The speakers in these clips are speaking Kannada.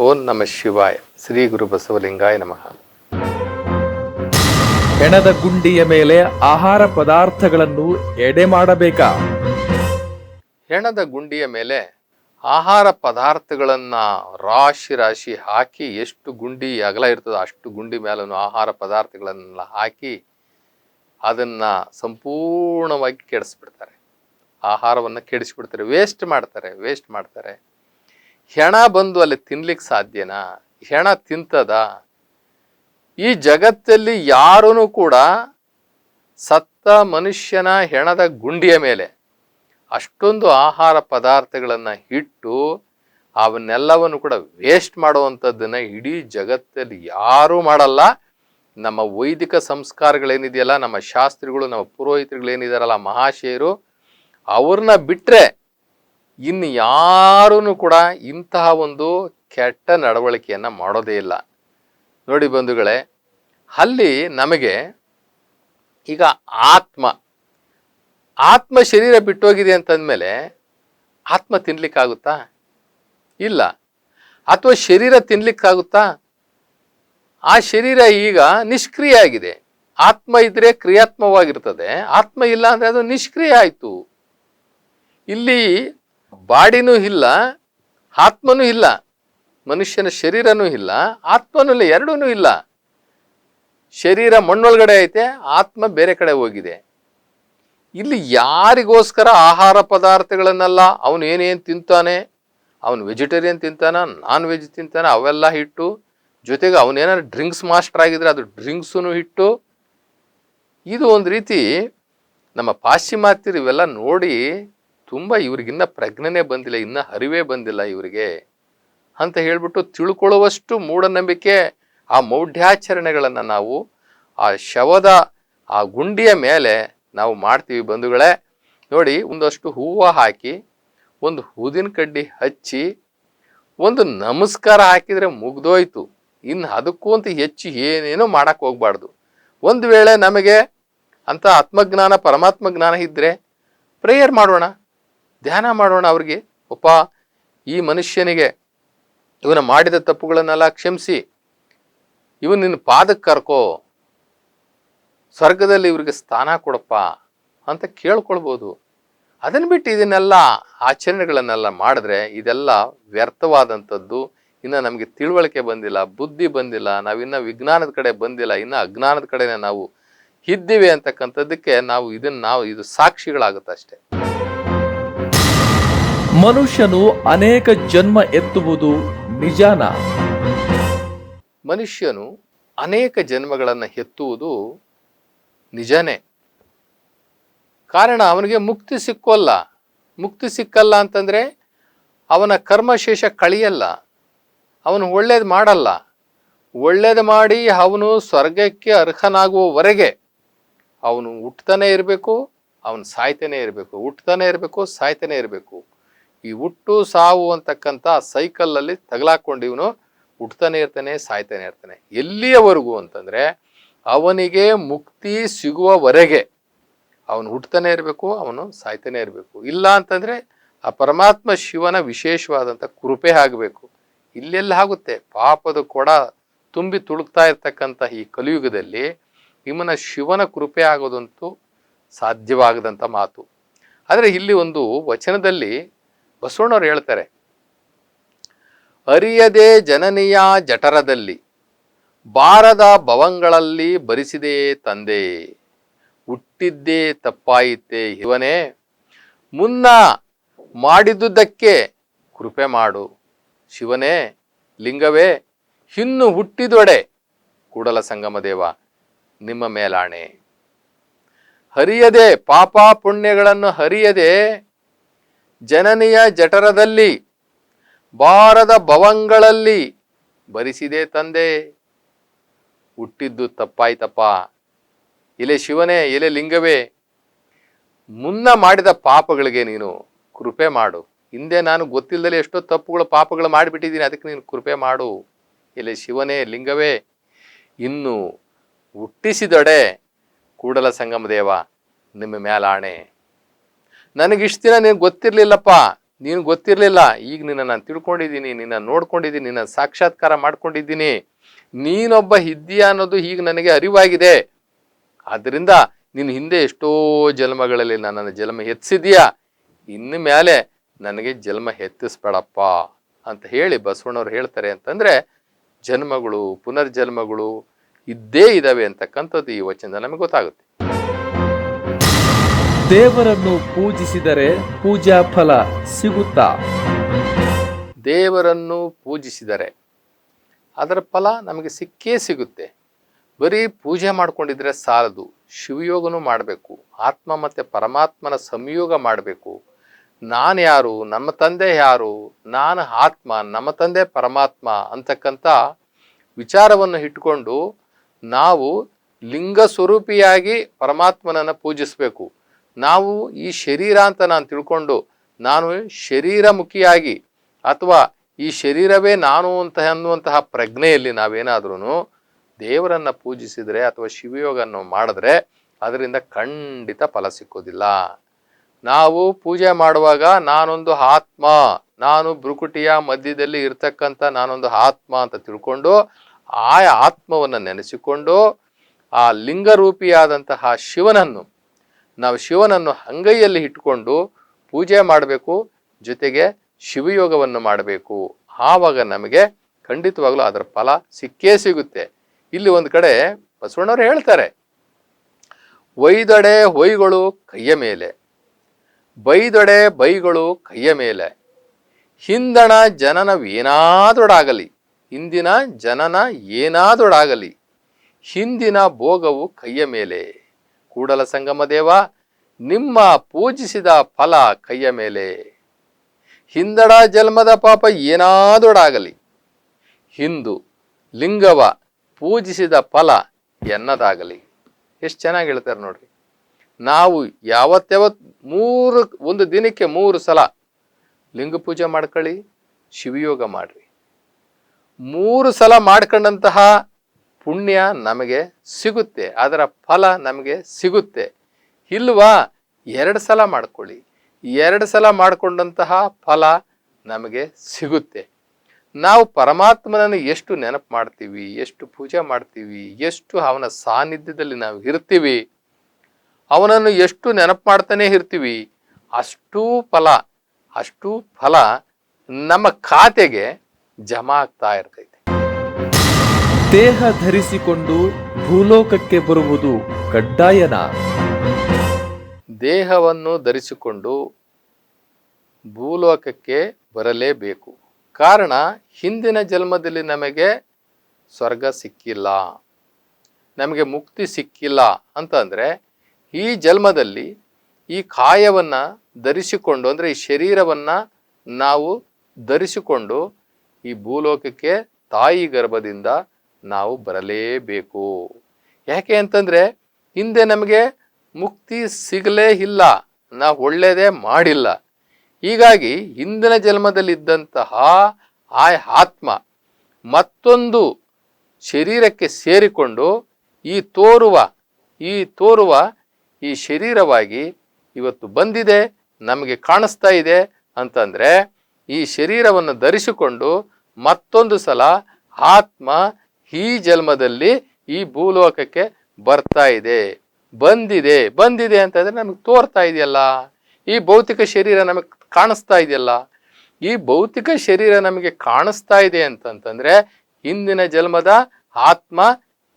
ಓಂ ನಮ ಶಿವಾಯ. ಶ್ರೀ ಗುರು ಬಸವಲಿಂಗಾಯ ನಮಃ. ಹೆಣದ ಗುಂಡಿಯ ಮೇಲೆ ಆಹಾರ ಪದಾರ್ಥಗಳನ್ನು ಎಡೆ ಮಾಡಬೇಕಾ? ಹೆಣದ ಗುಂಡಿಯ ಮೇಲೆ ಆಹಾರ ಪದಾರ್ಥಗಳನ್ನು ರಾಶಿ ರಾಶಿ ಹಾಕಿ ಎಷ್ಟು ಗುಂಡಿ ಅಗಲ ಇರ್ತದೋ ಅಷ್ಟು ಗುಂಡಿ ಮೇಲೂ ಆಹಾರ ಪದಾರ್ಥಗಳನ್ನೆಲ್ಲ ಹಾಕಿ ಅದನ್ನು ಸಂಪೂರ್ಣವಾಗಿ ಕೆಡಿಸ್ಬಿಡ್ತಾರೆ. ಆಹಾರವನ್ನು ಕೆಡಿಸಿಬಿಡ್ತಾರೆ ವೇಸ್ಟ್ ಮಾಡ್ತಾರೆ ವೇಸ್ಟ್ ಮಾಡ್ತಾರೆ. ಹೆಣ ಬಂದು ಅಲ್ಲಿ ತಿನ್ಲಿಕ್ಕೆ ಸಾಧ್ಯನಾ? ಹೆಣ ತಿಂತದ? ಈ ಜಗತ್ತಲ್ಲಿ ಯಾರೂ ಕೂಡ ಸತ್ತ ಮನುಷ್ಯನ ಹೆಣದ ಗುಂಡಿಯ ಮೇಲೆ ಅಷ್ಟೊಂದು ಆಹಾರ ಪದಾರ್ಥಗಳನ್ನು ಇಟ್ಟು ಅವನ್ನೆಲ್ಲವನ್ನು ಕೂಡ ವೇಸ್ಟ್ ಮಾಡುವಂಥದ್ದನ್ನು ಇಡೀ ಜಗತ್ತಲ್ಲಿ ಯಾರೂ ಮಾಡಲ್ಲ. ನಮ್ಮ ವೈದಿಕ ಸಂಸ್ಕಾರಗಳೇನಿದೆಯಲ್ಲ, ನಮ್ಮ ಶಾಸ್ತ್ರಿಗಳು, ನಮ್ಮ ಪುರೋಹಿತರುಗಳೇನಿದಾರಲ್ಲ, ಮಹಾಶಯರು, ಅವ್ರನ್ನ ಬಿಟ್ಟರೆ ಇನ್ನು ಯಾರೂ ಕೂಡ ಇಂತಹ ಒಂದು ಕೆಟ್ಟ ನಡವಳಿಕೆಯನ್ನು ಮಾಡೋದೇ ಇಲ್ಲ. ನೋಡಿ ಬಂಧುಗಳೇ, ಅಲ್ಲಿ ನಮಗೆ ಈಗ ಆತ್ಮ ಆತ್ಮ ಶರೀರ ಬಿಟ್ಟೋಗಿದೆ ಅಂತಂದಮೇಲೆ ಆತ್ಮ ತಿನ್ಲಿಕ್ಕಾಗುತ್ತಾ? ಇಲ್ಲ. ಅಥವಾ ಶರೀರ ತಿನ್ಲಿಕ್ಕಾಗುತ್ತಾ? ಆ ಶರೀರ ಈಗ ನಿಷ್ಕ್ರಿಯ ಆಗಿದೆ ಆತ್ಮ ಇದ್ರೆ ಕ್ರಿಯಾತ್ಮವಾಗಿರ್ತದೆ. ಆತ್ಮ ಇಲ್ಲ ಅಂದರೆ ಅದು ನಿಷ್ಕ್ರಿಯ ಆಯಿತು. ಇಲ್ಲಿ ಬಾಡಿನೂ ಇಲ್ಲ, ಆತ್ಮನೂ ಇಲ್ಲ, ಮನುಷ್ಯನ ಶರೀರನೂ ಇಲ್ಲ, ಆತ್ಮನೂ ಇಲ್ಲ ಎರಡೂ ಇಲ್ಲ. ಶರೀರ ಮಣ್ಣೊಳಗಡೆ ಐತೆ, ಆತ್ಮ ಬೇರೆ ಕಡೆ ಹೋಗಿದೆ. ಇಲ್ಲಿ ಯಾರಿಗೋಸ್ಕರ ಆಹಾರ ಪದಾರ್ಥಗಳನ್ನೆಲ್ಲ ಅವನು ಏನೇನು ತಿಂತಾನೆ, ಅವನು ವೆಜಿಟೇರಿಯನ್ ತಿಂತಾನ, ನಾನ್ ವೆಜ್ ತಿಂತಾನೆ, ಅವೆಲ್ಲ ಹಿಟ್ಟು, ಜೊತೆಗೆ ಅವನೇನಾದ್ರು ಡ್ರಿಂಕ್ಸ್ ಮಾಸ್ಟರ್ ಆಗಿದ್ರೆ ಅದು ಡ್ರಿಂಕ್ಸೂ ಹಿಟ್ಟು. ಇದು ಒಂದು ರೀತಿ ನಮ್ಮ ಪಾಶ್ಚಿಮಾತ್ಯರು ಇವೆಲ್ಲ ನೋಡಿ ತುಂಬ ಇವ್ರಿಗಿನ್ನ ಪ್ರಜ್ಞೆನೇ ಬಂದಿಲ್ಲ, ಇನ್ನ ಅರಿವೇ ಬಂದಿಲ್ಲ ಇವರಿಗೆ. ಅಂತ ಹೇಳ್ಬಿಟ್ಟು ತಿಳ್ಕೊಳ್ಳುವಷ್ಟು ಮೂಢನಂಬಿಕೆ, ಆ ಮೌಢ್ಯಾಚರಣೆಗಳನ್ನು ನಾವು, ಆ ಶವದ, ಆ ಗುಂಡಿಯ ಮೇಲೆ ನಾವು ಮಾಡ್ತೀವಿ ಬಂಧುಗಳೇ. ನೋಡಿ, ಒಂದಷ್ಟು ಹೂವು ಹಾಕಿ, ಒಂದು ಹೂದಿನ ಕಡ್ಡಿ ಹಚ್ಚಿ, ಒಂದು ನಮಸ್ಕಾರ ಹಾಕಿದರೆ ಮುಗ್ದೋಯ್ತು. ಇನ್ನು ಅದಕ್ಕೂ ಅಂತ ಹೆಚ್ಚು ಏನೇನೋ ಮಾಡೋಕ್ಕೆ ಹೋಗ್ಬಾರ್ದು. ಒಂದು ವೇಳೆ ನಮಗೆ ಅಂತ ಆತ್ಮಜ್ಞಾನ ಪರಮಾತ್ಮ ಜ್ಞಾನ ಇದ್ದರೆ ಪ್ರೇಯರ್ ಮಾಡೋಣ. ಧ್ಯಾನ ಮಾಡೋಣ ಅವ್ರಿಗೆ. ಒಪ್ಪ, ಈ ಮನುಷ್ಯನಿಗೆ ಇವನ ಮಾಡಿದ ತಪ್ಪುಗಳನ್ನೆಲ್ಲ ಕ್ಷಮಿಸಿ. ಇವನು ನಿನ್ನ ಪಾದಕ್ಕೆ ಕರ್ಕೋ. ಸ್ವರ್ಗದಲ್ಲಿ ಇವ್ರಿಗೆ ಸ್ಥಾನ ಕೊಡಪ್ಪ ಅಂತ ಕೇಳ್ಕೊಳ್ಬೋದು. ಅದನ್ನು ಬಿಟ್ಟು ಇದನ್ನೆಲ್ಲ ಆಚರಣೆಗಳನ್ನೆಲ್ಲ ಮಾಡಿದ್ರೆ ಇದೆಲ್ಲ ವ್ಯರ್ಥವಾದಂಥದ್ದು. ಇನ್ನು ನಮಗೆ ತಿಳುವಳಿಕೆ ಬಂದಿಲ್ಲ, ಬುದ್ಧಿ ಬಂದಿಲ್ಲ ನಾವಿನ್ನ ವಿಜ್ಞಾನದ ಕಡೆ ಬಂದಿಲ್ಲ, ಇನ್ನು ಅಜ್ಞಾನದ ಕಡೆನೇ ನಾವು ಇದ್ದೀವಿ ಅಂತಕ್ಕಂಥದ್ದಕ್ಕೆ ನಾವು ಇದನ್ನು ನಾವು ಇದು ಸಾಕ್ಷಿಗಳಾಗುತ್ತೆ ಅಷ್ಟೇ. ಮನುಷ್ಯನು ಅನೇಕ ಜನ್ಮ ಎತ್ತುವುದು ನಿಜಾನ? ಮನುಷ್ಯನು ಅನೇಕ ಜನ್ಮಗಳನ್ನು ಎತ್ತುವುದು ನಿಜನೇ. ಕಾರಣ ಅವನಿಗೆ ಮುಕ್ತಿ ಸಿಕ್ಕೋಲ್ಲ ಮುಕ್ತಿ ಸಿಕ್ಕಲ್ಲ ಅಂತಂದರೆ ಅವನ ಕರ್ಮಶೇಷ ಕಳಿಯಲ್ಲ. ಅವನು ಒಳ್ಳೇದು ಮಾಡಲ್ಲ. ಒಳ್ಳೇದು ಮಾಡಿ ಅವನು ಸ್ವರ್ಗಕ್ಕೆ ಅರ್ಹನಾಗುವವರೆಗೆ ಅವನು ಹುಟ್ಟತಾನೆ ಇರಬೇಕು, ಅವನು ಸಾಯ್ತಾನೆ ಇರಬೇಕು. ಹುಟ್ಟತಾನೆ ಇರಬೇಕು, ಸಾಯ್ತಾನೆ ಇರಬೇಕು. ಈ ಹುಟ್ಟು ಸಾವು ಅಂತಕ್ಕಂಥ ಸೈಕಲಲ್ಲಿ ತಗಲಾಕೊಂಡು ಇವನು ಹುಟ್ತಾನೆ ಇರ್ತಾನೆ, ಸಾಯ್ತಾನೆ ಇರ್ತಾನೆ. ಎಲ್ಲಿಯವರೆಗೂ ಅಂತಂದ್ರೆ ಅವನಿಗೆ ಮುಕ್ತಿ ಸಿಗುವವರೆಗೆ ಅವನು ಹುಟ್ತಾನೆ ಇರಬೇಕು, ಅವನು ಸಾಯ್ತಾನೆ ಇರಬೇಕು. ಇಲ್ಲ ಅಂತಂದ್ರೆ ಆ ಪರಮಾತ್ಮ ಶಿವನ ವಿಶೇಷವಾದಂಥ ಕೃಪೆ ಆಗಬೇಕು. ಇಲ್ಲೆಲ್ಲ ಆಗುತ್ತೆ. ಪಾಪದ ಕೊಡ ತುಂಬಿ ತುಳುಕ್ತಾ ಇರ್ತಕ್ಕಂಥ ಈ ಕಲಿಯುಗದಲ್ಲಿ ನಿಮ್ಮನ ಶಿವನ ಕೃಪೆ ಆಗೋದಂತೂ ಸಾಧ್ಯವಾಗದಂಥ ಮಾತು. ಆದರೆ ಇಲ್ಲಿ ಒಂದು ವಚನದಲ್ಲಿ ಬಸವಣ್ಣವ್ರು ಹೇಳ್ತಾರೆ, ಅರಿಯದೆ ಜನನಿಯ ಜಠರದಲ್ಲಿ, ಬಾರದ ಭವಂಗಳಲ್ಲಿ ಬರಿಸಿದೆ ತಂದೆ, ಹುಟ್ಟಿದ್ದೇ ತಪ್ಪಾಯಿತೆ ಇವನೇ ಮುನ್ನ ಮಾಡಿದುದಕ್ಕೆ ಕೃಪೆ ಮಾಡು, ಶಿವನೇ, ಲಿಂಗವೇ, ಇನ್ನು ಹುಟ್ಟಿದೊಡೆ, ಕೂಡಲ ಸಂಗಮ ದೇವ, ನಿಮ್ಮ ಮೇಲಾಣೆ. ಹರಿಯದೆ ಪಾಪ ಪುಣ್ಯಗಳನ್ನು ಹರಿಯದೆ ಜನನಿಯ ಜಠರದಲ್ಲಿ ಬಾರದ ಭವಂಗಳಲ್ಲಿ ಬರಿಸಿದೆ ತಂದೆ. ಹುಟ್ಟಿದ್ದು ತಪ್ಪಾಯ್ತಪ್ಪ. ಎಲೆ ಶಿವನೇ, ಎಲೆ ಲಿಂಗವೇ. ಮುನ್ನ ಮಾಡಿದ ಪಾಪಗಳಿಗೆ ನೀನು ಕೃಪೆ ಮಾಡು. ಹಿಂದೆ ನಾನು ಗೊತ್ತಿಲ್ಲದೆ ಎಷ್ಟೋ ತಪ್ಪುಗಳು, ಪಾಪಗಳು ಮಾಡಿಬಿಟ್ಟಿದ್ದೀನಿ, ಅದಕ್ಕೆ ನೀನು ಕೃಪೆ ಮಾಡು. ಎಲೆ ಶಿವನೇ, ಲಿಂಗವೇ. ಇನ್ನು ಹುಟ್ಟಿಸಿದೊಡೆ ಕೂಡಲ ಸಂಗಮ ದೇವ, ನಿಮ್ಮ ಮೇಲಾಣೆ ನನಗಿಷ್ಟು ದಿನ ನೀನು ಗೊತ್ತಿರಲಿಲ್ಲಪ್ಪ. ನೀನು ಗೊತ್ತಿರಲಿಲ್ಲ. ಈಗ ನಿನ್ನ ನಾನು ತಿಳ್ಕೊಂಡಿದ್ದೀನಿ, ನಿನ್ನ ನೋಡ್ಕೊಂಡಿದ್ದೀನಿ, ನಿನ್ನ ಸಾಕ್ಷಾತ್ಕಾರ ಮಾಡ್ಕೊಂಡಿದ್ದೀನಿ. ನೀನೊಬ್ಬ ಇದ್ದೀಯ ಅನ್ನೋದು ಈಗ ನನಗೆ ಅರಿವಾಗಿದೆ. ಆದ್ದರಿಂದ ನಿನ್ನ ಹಿಂದೆ ಎಷ್ಟೋ ಜನ್ಮಗಳಲ್ಲಿ ನನ್ನನ್ನು ಜನ್ಮ ಎತ್ತಿಸಿದೀಯಾ ಇನ್ನು ಮೇಲೆ ನನಗೆ ಜನ್ಮ ಎತ್ತಿಸ್ಬೇಡಪ್ಪ ಅಂತ ಹೇಳಿ ಬಸವಣ್ಣವ್ರು ಹೇಳ್ತಾರೆ ಅಂತಂದರೆ, ಜನ್ಮಗಳು, ಪುನರ್ಜನ್ಮಗಳು ಇದ್ದೇ ಇದ್ದಾವೆ ಅಂತಕ್ಕಂಥದ್ದು ಈ ವಚನದ ನಮಗೆ ಗೊತ್ತಾಗುತ್ತೆ. ದೇವರನ್ನು ಪೂಜಿಸಿದರೆ ಪೂಜಾ ಫಲ ಸಿಗುತ್ತಾ? ದೇವರನ್ನು ಪೂಜಿಸಿದರೆ ಅದರ ಫಲ ನಮಗೆ ಸಿಕ್ಕೇ ಸಿಗುತ್ತೆ. ಬರೀ ಪೂಜೆ ಮಾಡಿಕೊಂಡಿದ್ರೆ ಸಾಲದು, ಶಿವಯೋಗನೂ ಮಾಡಬೇಕು, ಆತ್ಮ ಮತ್ತು ಪರಮಾತ್ಮನ ಸಂಯೋಗ ಮಾಡಬೇಕು. ನಾನು ಯಾರು, ನಮ್ಮ ತಂದೆ ಯಾರು, ನಾನು ಆತ್ಮ, ನಮ್ಮ ತಂದೆ ಪರಮಾತ್ಮ ಅಂತಕ್ಕಂಥ ವಿಚಾರವನ್ನು ಇಟ್ಕೊಂಡು ನಾವು ಲಿಂಗ ಸ್ವರೂಪಿಯಾಗಿ ಪರಮಾತ್ಮನನ್ನು ಪೂಜಿಸಬೇಕು. ನಾವು ಈ ಶರೀರ ಅಂತ ನಾನು ತಿಳ್ಕೊಂಡು ನಾನು ಶರೀರಮುಖಿಯಾಗಿ ಅಥವಾ ಈ ಶರೀರವೇ ನಾನು ಅಂತ ಅನ್ನುವಂತಹ ಪ್ರಜ್ಞೆಯಲ್ಲಿ ನಾವೇನಾದ್ರೂ ದೇವರನ್ನ ಪೂಜಿಸಿದರೆ ಅಥವಾ ಶಿವಯೋಗವನ್ನು ಮಾಡಿದ್ರೆ ಅದರಿಂದ ಖಂಡಿತ ಫಲ ಸಿಕ್ಕೋದಿಲ್ಲ. ನಾವು ಪೂಜೆ ಮಾಡುವಾಗ ನಾನೊಂದು ಆತ್ಮ, ನಾನು ಭ್ರುಕುಟಿಯ ಮಧ್ಯದಲ್ಲಿ ಇರ್ತಕ್ಕಂಥ ನಾನೊಂದು ಆತ್ಮ ಅಂತ ತಿಳ್ಕೊಂಡು ಆ ಆತ್ಮವನ್ನು ನೆನೆಸಿಕೊಂಡು ಆ ಲಿಂಗರೂಪಿಯಾದಂತಹ ಶಿವನನ್ನು ನಾವು ಶಿವನನ್ನು ಅಂಗೈಯಲ್ಲಿ ಇಟ್ಟುಕೊಂಡು ಪೂಜೆ ಮಾಡಬೇಕು, ಜೊತೆಗೆ ಶಿವಯೋಗವನ್ನು ಮಾಡಬೇಕು. ಆವಾಗ ನಮಗೆ ಖಂಡಿತವಾಗ್ಲೂ ಅದರ ಫಲ ಸಿಕ್ಕೇ ಸಿಗುತ್ತೆ. ಇಲ್ಲಿ ಒಂದು ಕಡೆ ಬಸವಣ್ಣವ್ರು ಹೇಳ್ತಾರೆ ಒಯ್ದೊಡೆ ಹೊಯ್ಗಳು ಕೈಯ ಮೇಲೆ, ಬೈದೊಡೆ ಬೈಗಳು ಕೈಯ ಮೇಲೆ. ಹಿಂದಣ ಜನನವೇನಾದೊಡಾಗಲಿ ಹಿಂದಿನ ಜನನ ಏನಾದೊಡಾಗಲಿ, ಹಿಂದಿನ ಭೋಗವು ಕೈಯ ಮೇಲೆ. ಕೂಡಲ ಸಂಗಮ ದೇವ, ನಿಮ್ಮ ಪೂಜಿಸಿದ ಫಲ ಕೈಯ ಮೇಲೆ. ಹಿಂದಡ ಜನ್ಮದ ಪಾಪ ಏನಾದೊಡಾಗಲಿ. ಹಿಂದು ಲಿಂಗವ ಪೂಜಿಸಿದ ಫಲ ಎನ್ನದಾಗಲಿ. ಎಷ್ಟು ಚೆನ್ನಾಗಿ ಹೇಳ್ತಾರೆ ನೋಡ್ರಿ. ನಾವು ಯಾವತ್ತ್ಯಾವತ್ ಮೂರು, ಒಂದು ದಿನಕ್ಕೆ ಮೂರು ಸಲ ಲಿಂಗ ಪೂಜೆ ಮಾಡ್ಕೊಳ್ಳಿ, ಶಿವಯೋಗ ಮಾಡ್ರಿ. ಮೂರು ಸಲ ಮಾಡ್ಕೊಂಡಂತಹ ಪುಣ್ಯ ನಮಗೆ ಸಿಗುತ್ತೆ, ಅದರ ಫಲ ನಮಗೆ ಸಿಗುತ್ತೆ. ಇಲ್ವಾ? ಎರಡು ಸಲ ಮಾಡ್ಕೊಳ್ಳಿ. ಎರಡು ಸಲ ಮಾಡಿಕೊಂಡಂತಹ ಫಲ ನಮಗೆ ಸಿಗುತ್ತೆ. ನಾವು ಪರಮಾತ್ಮನನ್ನು ಎಷ್ಟು ನೆನಪು ಮಾಡ್ತೀವಿ, ಎಷ್ಟು ಪೂಜೆ ಮಾಡ್ತೀವಿ, ಎಷ್ಟು ಅವನ ಸಾನ್ನಿಧ್ಯದಲ್ಲಿ ನಾವು ಇರ್ತೀವಿ, ಅವನನ್ನು ಎಷ್ಟು ನೆನಪು ಮಾಡ್ತಾನೆ ಇರ್ತೀವಿ, ಅಷ್ಟೂ ಫಲ ಅಷ್ಟೂ ಫಲ ನಮ್ಮ ಖಾತೆಗೆ ಜಮಾ ಆಗ್ತಾ ಇರ್ತೈತೆ. ದೇಹ ಧರಿಸಿಕೊಂಡು ಭೂಲೋಕಕ್ಕೆ ಬರುವುದು ಕಡ್ಡಾಯನ? ದೇಹವನ್ನು ಧರಿಸಿಕೊಂಡು ಭೂಲೋಕಕ್ಕೆ ಬರಲೇಬೇಕು. ಕಾರಣ, ಹಿಂದಿನ ಜನ್ಮದಲ್ಲಿ ನಮಗೆ ಸ್ವರ್ಗ ಸಿಕ್ಕಿಲ್ಲ. ನಮಗೆ ಮುಕ್ತಿ ಸಿಕ್ಕಿಲ್ಲ ಅಂತಂದರೆ, ಈ ಜನ್ಮದಲ್ಲಿ ಈ ಕಾಯವನ್ನು ಧರಿಸಿಕೊಂಡು, ಅಂದರೆ ಈ ಶರೀರವನ್ನು ನಾವು ಧರಿಸಿಕೊಂಡು ಈ ಭೂಲೋಕಕ್ಕೆ ತಾಯಿ ಗರ್ಭದಿಂದ ನಾವು ಬರಲೇಬೇಕು. ಯಾಕೆ ಅಂತಂದರೆ ಹಿಂದೆ ನಮಗೆ ಮುಕ್ತಿ ಸಿಗಲೇ ಇಲ್ಲ, ನಾವು ಒಳ್ಳೆಯದೇ ಮಾಡಿಲ್ಲ. ಹೀಗಾಗಿ ಹಿಂದಿನ ಜನ್ಮದಲ್ಲಿದ್ದಂತಹ ಆ ಆತ್ಮ ಮತ್ತೊಂದು ಶರೀರಕ್ಕೆ ಸೇರಿಕೊಂಡು ಈ ತೋರುವ ಈ ತೋರುವ ಈ ಶರೀರವಾಗಿ ಇವತ್ತು ಬಂದಿದೆ, ನಮಗೆ ಕಾಣಿಸ್ತಾ ಇದೆ ಅಂತಂದರೆ ಈ ಶರೀರವನ್ನು ಧರಿಸಿಕೊಂಡು ಮತ್ತೊಂದು ಸಲ ಆತ್ಮ ಈ ಜನ್ಮದಲ್ಲಿ ಈ ಭೂಲೋಕಕ್ಕೆ ಬರ್ತಾ ಇದೆ. ಬಂದಿದೆ ಬಂದಿದೆ ಅಂತಂದ್ರೆ ನಮಗೆ ತೋರ್ತಾ ಇದೆಯಲ್ಲ. ಈ ಭೌತಿಕ ಶರೀರ ನಮಗೆ ಕಾಣಿಸ್ತಾ ಇದೆಯಲ್ಲ. ಈ ಭೌತಿಕ ಶರೀರ ನಮಗೆ ಕಾಣಿಸ್ತಾ ಇದೆ ಅಂತಂತಂದ್ರೆ ಹಿಂದಿನ ಜನ್ಮದ ಆತ್ಮ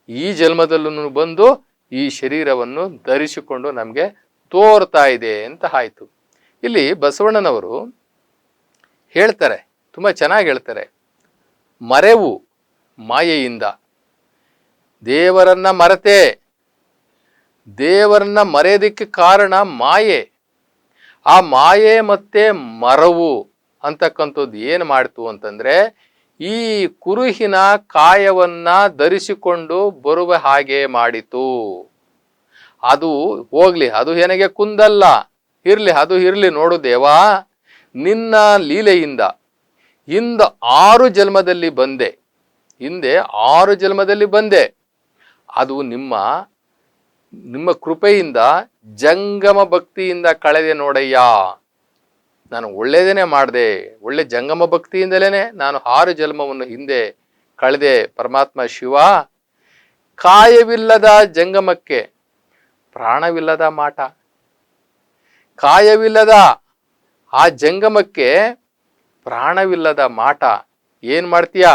ಈ ಜನ್ಮದಲ್ಲೂ ಬಂದು ಈ ಶರೀರವನ್ನು ಧರಿಸಿಕೊಂಡು ನಮಗೆ ತೋರ್ತಾ ಇದೆ ಅಂತ ಆಯ್ತು. ಇಲ್ಲಿ ಬಸವಣ್ಣನವರು ಹೇಳ್ತಾರೆ, ತುಂಬ ಚೆನ್ನಾಗಿ ಹೇಳ್ತಾರೆ. ಮರೆವು ಮಾಯೆಯಿಂದ. ದೇವರನ್ನ ಮರೆತೆ. ದೇವರನ್ನ ಮರೆಯೋದಕ್ಕೆ ಕಾರಣ ಮಾಯೆ. ಆ ಮಾಯೆ ಮತ್ತೆ ಮರವು ಅಂತಕ್ಕಂಥದ್ದು ಏನು ಮಾಡ್ತು ಅಂತಂದರೆ, ಈ ಕುರುಹಿನ ಕಾಯವನ್ನ ಧರಿಸಿಕೊಂಡು ಬರುವ ಹಾಗೆ ಮಾಡಿತು. ಅದು ಹೋಗ್ಲಿ, ಅದು ಏನಗೆ ಕುಂದಲ್ಲ. ಇರಲಿ, ಅದು ಇರಲಿ ನೋಡು ದೇವಾ. ನಿನ್ನ ಲೀಲೆಯಿಂದ ಹಿಂದ ಆರು ಜನ್ಮದಲ್ಲಿ ಬಂದೆ. ಹಿಂದೆ ಆರು ಜನ್ಮದಲ್ಲಿ ಬಂದೆ. ಅದು ನಿಮ್ಮ ನಿಮ್ಮ ಕೃಪೆಯಿಂದ, ಜಂಗಮ ಭಕ್ತಿಯಿಂದ ಕಳೆದೆ ನೋಡಯ್ಯ. ನಾನು ಒಳ್ಳೇದೇನೆ ಮಾಡಿದೆ. ಒಳ್ಳೆ ಜಂಗಮ ಭಕ್ತಿಯಿಂದಲೇ ನಾನು ಆರು ಜನ್ಮವನ್ನು ಹಿಂದೆ ಕಳೆದೆ. ಪರಮಾತ್ಮ ಶಿವ, ಕಾಯವಿಲ್ಲದ ಜಂಗಮಕ್ಕೆ ಪ್ರಾಣವಿಲ್ಲದ ಮಾಟ. ಕಾಯವಿಲ್ಲದ ಆ ಜಂಗಮಕ್ಕೆ ಪ್ರಾಣವಿಲ್ಲದ ಮಾಟ. ಏನು ಮಾಡ್ತೀಯ?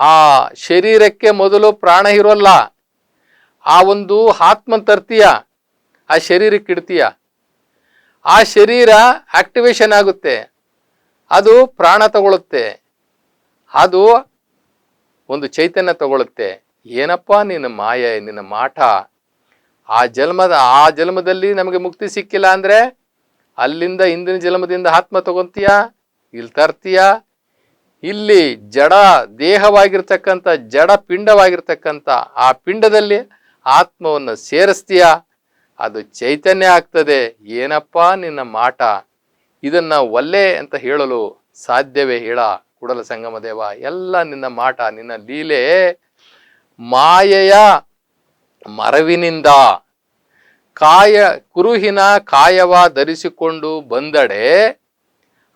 ಆ ಶರೀರಕ್ಕೆ ಮೊದಲು ಪ್ರಾಣ ಇರೋಲ್ಲ. ಆ ಒಂದು ಆತ್ಮ ತರ್ತೀಯ, ಆ ಶರೀರಕ್ಕೆ ಇಡ್ತೀಯ. ಆ ಶರೀರ ಆಕ್ಟಿವೇಶನ್ ಆಗುತ್ತೆ. ಅದು ಪ್ರಾಣ ತಗೊಳುತ್ತೆ. ಅದು ಒಂದು ಚೈತನ್ಯ ತಗೊಳುತ್ತೆ. ಏನಪ್ಪ ನಿನ್ನ ಮಾಯೆ, ನಿನ್ನ ಮಾಟ? ಆ ಜನ್ಮದ, ಆ ಜನ್ಮದಲ್ಲಿ ನಮಗೆ ಮುಕ್ತಿ ಸಿಕ್ಕಿಲ್ಲ ಅಂದರೆ ಅಲ್ಲಿಂದ ಹಿಂದಿನ ಜನ್ಮದಿಂದ ಆತ್ಮ ತಗೊತೀಯ, ಇಲ್ಲಿ ತರ್ತೀಯ ಇಲ್ಲಿ ಜಡ ದೇಹವಾಗಿರ್ತಕ್ಕಂಥ, ಜಡ ಪಿಂಡವಾಗಿರ್ತಕ್ಕಂಥ ಆ ಪಿಂಡದಲ್ಲಿ ಆತ್ಮವನ್ನು ಸೇರಿಸ್ತೀಯ? ಅದು ಚೈತನ್ಯ ಆಗ್ತದೆ. ಏನಪ್ಪ ನಿನ್ನ ಮಾಟ? ಇದನ್ನ ಒಲ್ಲೆ ಅಂತ ಹೇಳಲು ಸಾಧ್ಯವೇ ಹೇಳ, ಕೂಡಲ ಸಂಗಮ ದೇವ. ಎಲ್ಲ ನಿನ್ನ ಮಾಟ, ನಿನ್ನ ಲೀಲೆ ಮಾಯೆಯ ಮರವಿನಿಂದ. ಕಾಯ, ಕುರುಹಿನ ಕಾಯವ ಧರಿಸಿಕೊಂಡು ಬಂದಡೆ,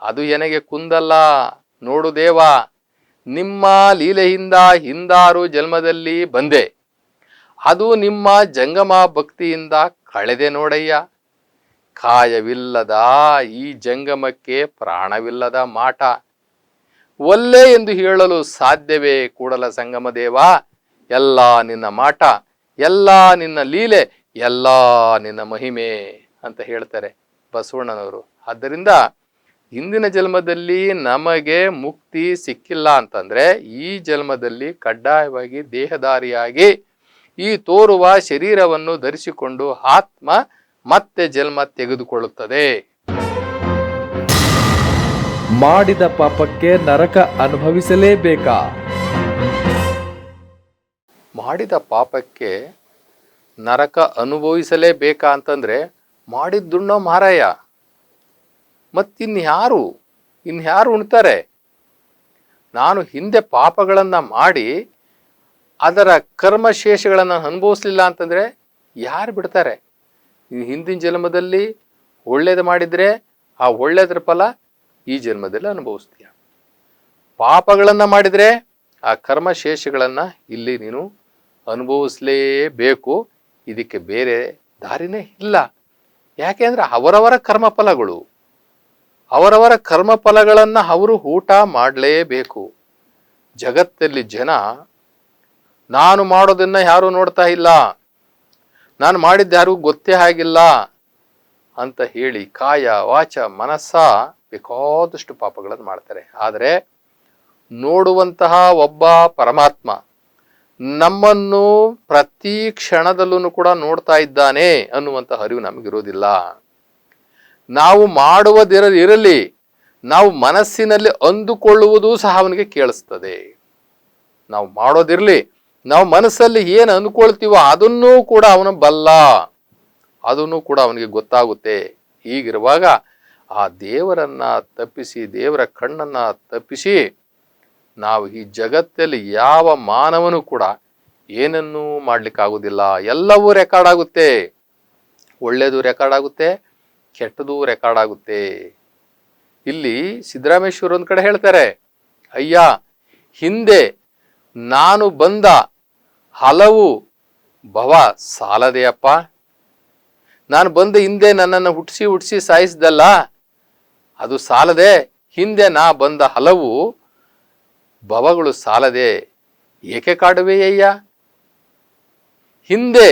ಅದು ಎನಗೆ ಕುಂದಲ್ಲ? ನೋಡು ದೇವ, ನಿಮ್ಮ ಲೀಲೆಯಿಂದ ಹಿಂದಾರು ಜನ್ಮದಲ್ಲಿ ಬಂದೆ. ಅದು ನಿಮ್ಮ ಜಂಗಮ ಭಕ್ತಿಯಿಂದ ಕಳೆದೆ ನೋಡಯ್ಯ. ಕಾಯವಿಲ್ಲದ ಈ ಜಂಗಮಕ್ಕೆ ಪ್ರಾಣವಿಲ್ಲದ ಮಾಟ. ಒಲ್ಲೆ ಎಂದು ಹೇಳಲು ಸಾಧ್ಯವೇ ಕೂಡಲ ಸಂಗಮ ದೇವ. ಎಲ್ಲ ನಿನ್ನ ಮಾಟ, ಎಲ್ಲ ನಿನ್ನ ಲೀಲೆ, ಎಲ್ಲ ನಿನ್ನ ಮಹಿಮೆ ಅಂತ ಹೇಳ್ತಾರೆ ಬಸವಣ್ಣನವರು. ಆದ್ದರಿಂದ ಹಿಂದಿನ ಜನ್ಮದಲ್ಲಿ ನಮಗೆ ಮುಕ್ತಿ ಸಿಕ್ಕಿಲ್ಲ ಅಂತಂದ್ರೆ ಈ ಜನ್ಮದಲ್ಲಿ ಕಡ್ಡಾಯವಾಗಿ ದೇಹದಾರಿಯಾಗಿ ಈ ತೋರುವ ಶರೀರವನ್ನು ಧರಿಸಿಕೊಂಡು ಆತ್ಮ ಮತ್ತೆ ಜನ್ಮ ತೆಗೆದುಕೊಳ್ಳುತ್ತದೆ. ಮಾಡಿದ ಪಾಪಕ್ಕೆ ನರಕ ಅನುಭವಿಸಲೇಬೇಕಾ? ಮಾಡಿದ ಪಾಪಕ್ಕೆ ನರಕ ಅನುಭವಿಸಲೇಬೇಕಾ ಅಂತಂದ್ರೆ ಮಾಡಿದ್ದುಣ್ಣೋ ಮಾರಾಯ. ಮತ್ತಿನ್ಯಾರು, ಇನ್ಯಾರು ಉಣ್ತಾರೆ? ನಾನು ಹಿಂದೆ ಪಾಪಗಳನ್ನು ಮಾಡಿ ಅದರ ಕರ್ಮಶೇಷಗಳನ್ನು ಅನುಭವಿಸ್ಲಿಲ್ಲ ಅಂತಂದರೆ ಯಾರು ಬಿಡ್ತಾರೆ? ಹಿಂದಿನ ಜನ್ಮದಲ್ಲಿ ಒಳ್ಳೇದು ಮಾಡಿದರೆ ಆ ಒಳ್ಳೇದ್ರ ಫಲ ಈ ಜನ್ಮದಲ್ಲಿ ಅನುಭವಿಸ್ತೀಯ. ಪಾಪಗಳನ್ನು ಮಾಡಿದರೆ ಆ ಕರ್ಮಶೇಷಗಳನ್ನು ಇಲ್ಲಿ ನೀನು ಅನುಭವಿಸಲೇಬೇಕು. ಇದಕ್ಕೆ ಬೇರೆ ದಾರಿನೇ ಇಲ್ಲ. ಯಾಕೆಂದ್ರೆ ಅವರವರ ಕರ್ಮ ಫಲಗಳು ಅವರವರ ಕರ್ಮಫಲಗಳನ್ನು ಅವರು ಊಟ ಮಾಡಲೇಬೇಕು. ಜಗತ್ತಲ್ಲಿ ಜನ, ನಾನು ಮಾಡೋದನ್ನ ಯಾರು ನೋಡ್ತಾ ಇಲ್ಲ. ನಾನು ಮಾಡಿದ್ದು ಯಾರಿಗೂ ಗೊತ್ತೇ ಆಗಿಲ್ಲ ಅಂತ ಹೇಳಿ ಕಾಯ, ವಾಚ, ಮನಸ್ಸ ಬೇಕಾದಷ್ಟು ಪಾಪಗಳನ್ನು ಮಾಡ್ತಾರೆ. ಆದರೆ ನೋಡುವಂತಹ ಒಬ್ಬ ಪರಮಾತ್ಮ ನಮ್ಮನ್ನು ಪ್ರತಿ ಕ್ಷಣದಲ್ಲೂ ಕೂಡ ನೋಡ್ತಾ ಇದ್ದಾನೆ ಅನ್ನುವಂಥ ಅರಿವು ನಮಗಿರೋದಿಲ್ಲ. ನಾವು ಮಾಡುವುದಿರ ಇರಲಿ, ನಾವು ಮನಸ್ಸಿನಲ್ಲಿ ಅಂದುಕೊಳ್ಳುವುದು ಸಹ ಅವನಿಗೆ ಕೇಳಿಸ್ತದೆ. ನಾವು ಮಾಡೋದಿರಲಿ ನಾವು ಮನಸ್ಸಲ್ಲಿ ಏನು ಅಂದ್ಕೊಳ್ತೀವೋ ಅದನ್ನೂ ಕೂಡ ಅವನು ಬಲ್ಲ. ಅದನ್ನು ಕೂಡ ಅವನಿಗೆ ಗೊತ್ತಾಗುತ್ತೆ. ಹೀಗಿರುವಾಗ ಆ ದೇವರನ್ನ ತಪ್ಪಿಸಿ, ದೇವರ ಕಣ್ಣನ್ನ ತಪ್ಪಿಸಿ, ನಾವು ಈ ಜಗತ್ತಲ್ಲಿ ಯಾವ ಮಾನವನು ಕೂಡ ಏನನ್ನೂ ಮಾಡ್ಲಿಕ್ಕಾಗೋದಿಲ್ಲ ಎಲ್ಲವೂ ರೆಕಾರ್ಡ್ ಆಗುತ್ತೆ. ಒಳ್ಳೆಯದು ರೆಕಾರ್ಡ್ ಆಗುತ್ತೆ. ಕೆಟ್ಟದು ರೆಕಾರ್ಡ್ ಆಗುತ್ತೆ. ಇಲ್ಲಿ ಸಿದ್ದರಾಮೇಶ್ವರ ಒಂದು ಕಡೆ ಹೇಳ್ತಾರೆ, ಅಯ್ಯ, ಹಿಂದೆ ನಾನು ಬಂದ ಹಲವು ಭವ ಸಾಲದೆಯಪ್ಪ. ನಾನು ಬಂದ ಹಿಂದೆ ನನ್ನನ್ನು ಹುಟ್ಟಿಸಿ ಹುಟ್ಟಿಸಿ ಸಾಯಿಸ್ದಲ್ಲ, ಅದು ಸಾಲದೆ. ಹಿಂದೆ ನಾ ಬಂದ ಹಲವು ಭವಗಳು ಸಾಲದೆ. ಏಕೆ ಕಾಡುವೆಯಯ್ಯ ಹಿಂದೆ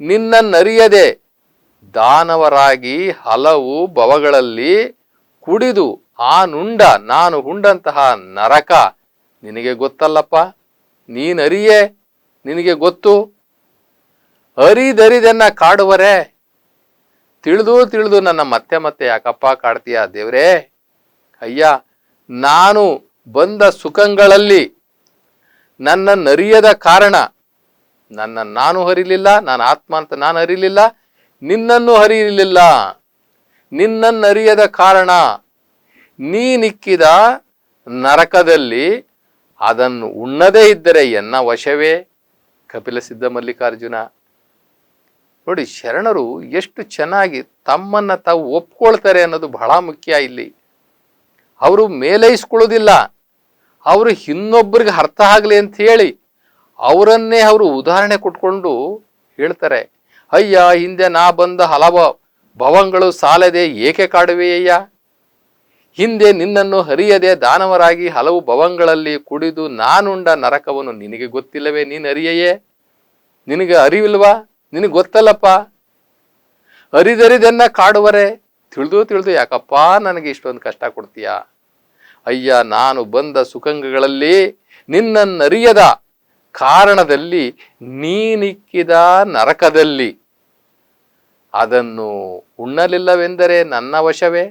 ನಿನ್ನನ್ನರಿಯದೆ ದಾನವರಾಗಿ ಹಲವು ಭವಗಳಲ್ಲಿ ಕುಡಿದು, ಆ ನುಂಡ, ನಾನು ಹುಂಡಂತಹ ನರಕ, ನಿನಗೆ ಗೊತ್ತಲ್ಲಪ್ಪ, ನೀನರಿಯೇ, ನಿನಗೆ ಗೊತ್ತು. ಅರಿದರಿದನ್ನ ಕಾಡುವರೆ, ತಿಳಿದು ತಿಳಿದು ನನ್ನ ಮತ್ತೆ ಮತ್ತೆ ಯಾಕಪ್ಪ ಕಾಡ್ತೀಯ ದೇವ್ರೇ? ಅಯ್ಯ, ನಾನು ಬಂದ ಸುಖಗಳಲ್ಲಿ ನರಿಯದ ಕಾರಣ, ನನ್ನ ನಾನು ಹರಿಲಿಲ್ಲ ನಾನು ಆತ್ಮ ಅಂತ ನಾನು ಹರಿಲಿಲ್ಲ ನಿನ್ನನ್ನು ಹರಿಯಲಿಲ್ಲ. ನಿನ್ನನ್ನರಿಯದ ಕಾರಣ ನೀನಿಕ್ಕಿದ ನರಕದಲ್ಲಿ ಅದನ್ನು ಉಣ್ಣದೇ ಇದ್ದರೆ ಎನ್ನ ವಶವೇ? ಕಪಿಲ ಸಿದ್ಧ ಮಲ್ಲಿಕಾರ್ಜುನ ನೋಡಿ ಶರಣರು ಎಷ್ಟು ಚೆನ್ನಾಗಿ ತಮ್ಮನ್ನು ತಾವು ಒಪ್ಕೊಳ್ತಾರೆ ಅನ್ನೋದು ಬಹಳ ಮುಖ್ಯ ಇಲ್ಲಿ. ಅವರು ಮೇಲೈಸ್ಕೊಳ್ಳೋದಿಲ್ಲ ಅವರು ಇನ್ನೊಬ್ಬರಿಗೆ ಅರ್ಥ ಆಗಲಿ ಅಂತ ಹೇಳಿ ಅವರನ್ನೇ ಅವರು ಉದಾಹರಣೆ ಕೊಟ್ಕೊಂಡು ಹೇಳ್ತಾರೆ. ಅಯ್ಯ, ಹಿಂದೆ ನಾ ಬಂದ ಹಲವು ಭವಂಗಳು ಸಾಲದೆ ಏಕೆ ಕಾಡುವೆಯಯ್ಯ? ಹಿಂದೆ ನಿನ್ನನ್ನು ಹರಿಯದೆ ದಾನವರಾಗಿ ಹಲವು ಭವಂಗಳಲ್ಲಿ ಕುಡಿದು ನಾನುಂಡ ನರಕವನ್ನು ನಿನಗೆ ಗೊತ್ತಿಲ್ಲವೇ ನೀನು ಅರಿಯೆಯೇ ನಿನಗೆ ಅರಿವಿಲ್ವಾ? ನಿನಗೆ ಗೊತ್ತಲ್ಲಪ್ಪ? ಅರಿದರಿದನ್ನ ಕಾಡುವರೆ? ತಿಳಿದು ತಿಳಿದು, ಯಾಕಪ್ಪ ನನಗೆ ಇಷ್ಟೊಂದು ಕಷ್ಟ ಕೊಡ್ತೀಯಾ? ಅಯ್ಯ, ನಾನು ಬಂದ ಸುಖಂಗಗಳಲ್ಲಿ ನಿನ್ನನ್ನರಿಯದ ಕಾರಣದಲ್ಲಿ ನೀನಿಕ್ಕಿದ ನರಕದಲ್ಲಿ ಅದನ್ನು ಉಣ್ಣಲಿಲ್ಲವೆಂದರೆ ನನ್ನ ವಶವೇ?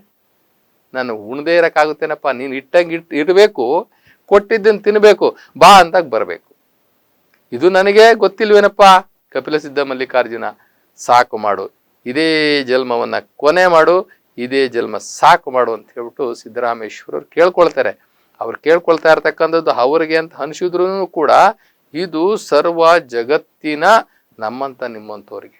ನಾನು ಉಣ್ದೇ ಇರಕ್ಕಾಗುತ್ತೇನಪ್ಪ? ನೀನು ಇಟ್ಟಂಗೆ ಇಟ್, ಇರಬೇಕು, ಕೊಟ್ಟಿದ್ದನ್ನು ತಿನ್ನಬೇಕು ಬಾ ಅಂತಾಗ ಬರಬೇಕು. ಇದು ನನಗೆ ಗೊತ್ತಿಲ್ವೇನಪ್ಪ? ಕಪಿಲ ಸಿದ್ಧ ಮಲ್ಲಿಕಾರ್ಜುನ, ಸಾಕು ಮಾಡು. ಇದೇ ಜನ್ಮವನ್ನು ಕೊನೆ ಮಾಡು, ಇದೇ ಜನ್ಮ ಸಾಕು ಮಾಡು ಅಂತ ಹೇಳ್ಬಿಟ್ಟು ಸಿದ್ದರಾಮೇಶ್ವರರು ಕೇಳ್ಕೊಳ್ತಾರೆ. ಅವ್ರು ಕೇಳ್ಕೊಳ್ತಾ ಇರ್ತಕ್ಕಂಥದ್ದು ಅವರಿಗೆ ಅಂತ ಅನಿಸಿದ್ರು ಕೂಡ ಇದು ಸರ್ವ ಜಗತ್ತಿನ ನಮ್ಮಂತ ನಿಮ್ಮಂಥವ್ರಿಗೆ.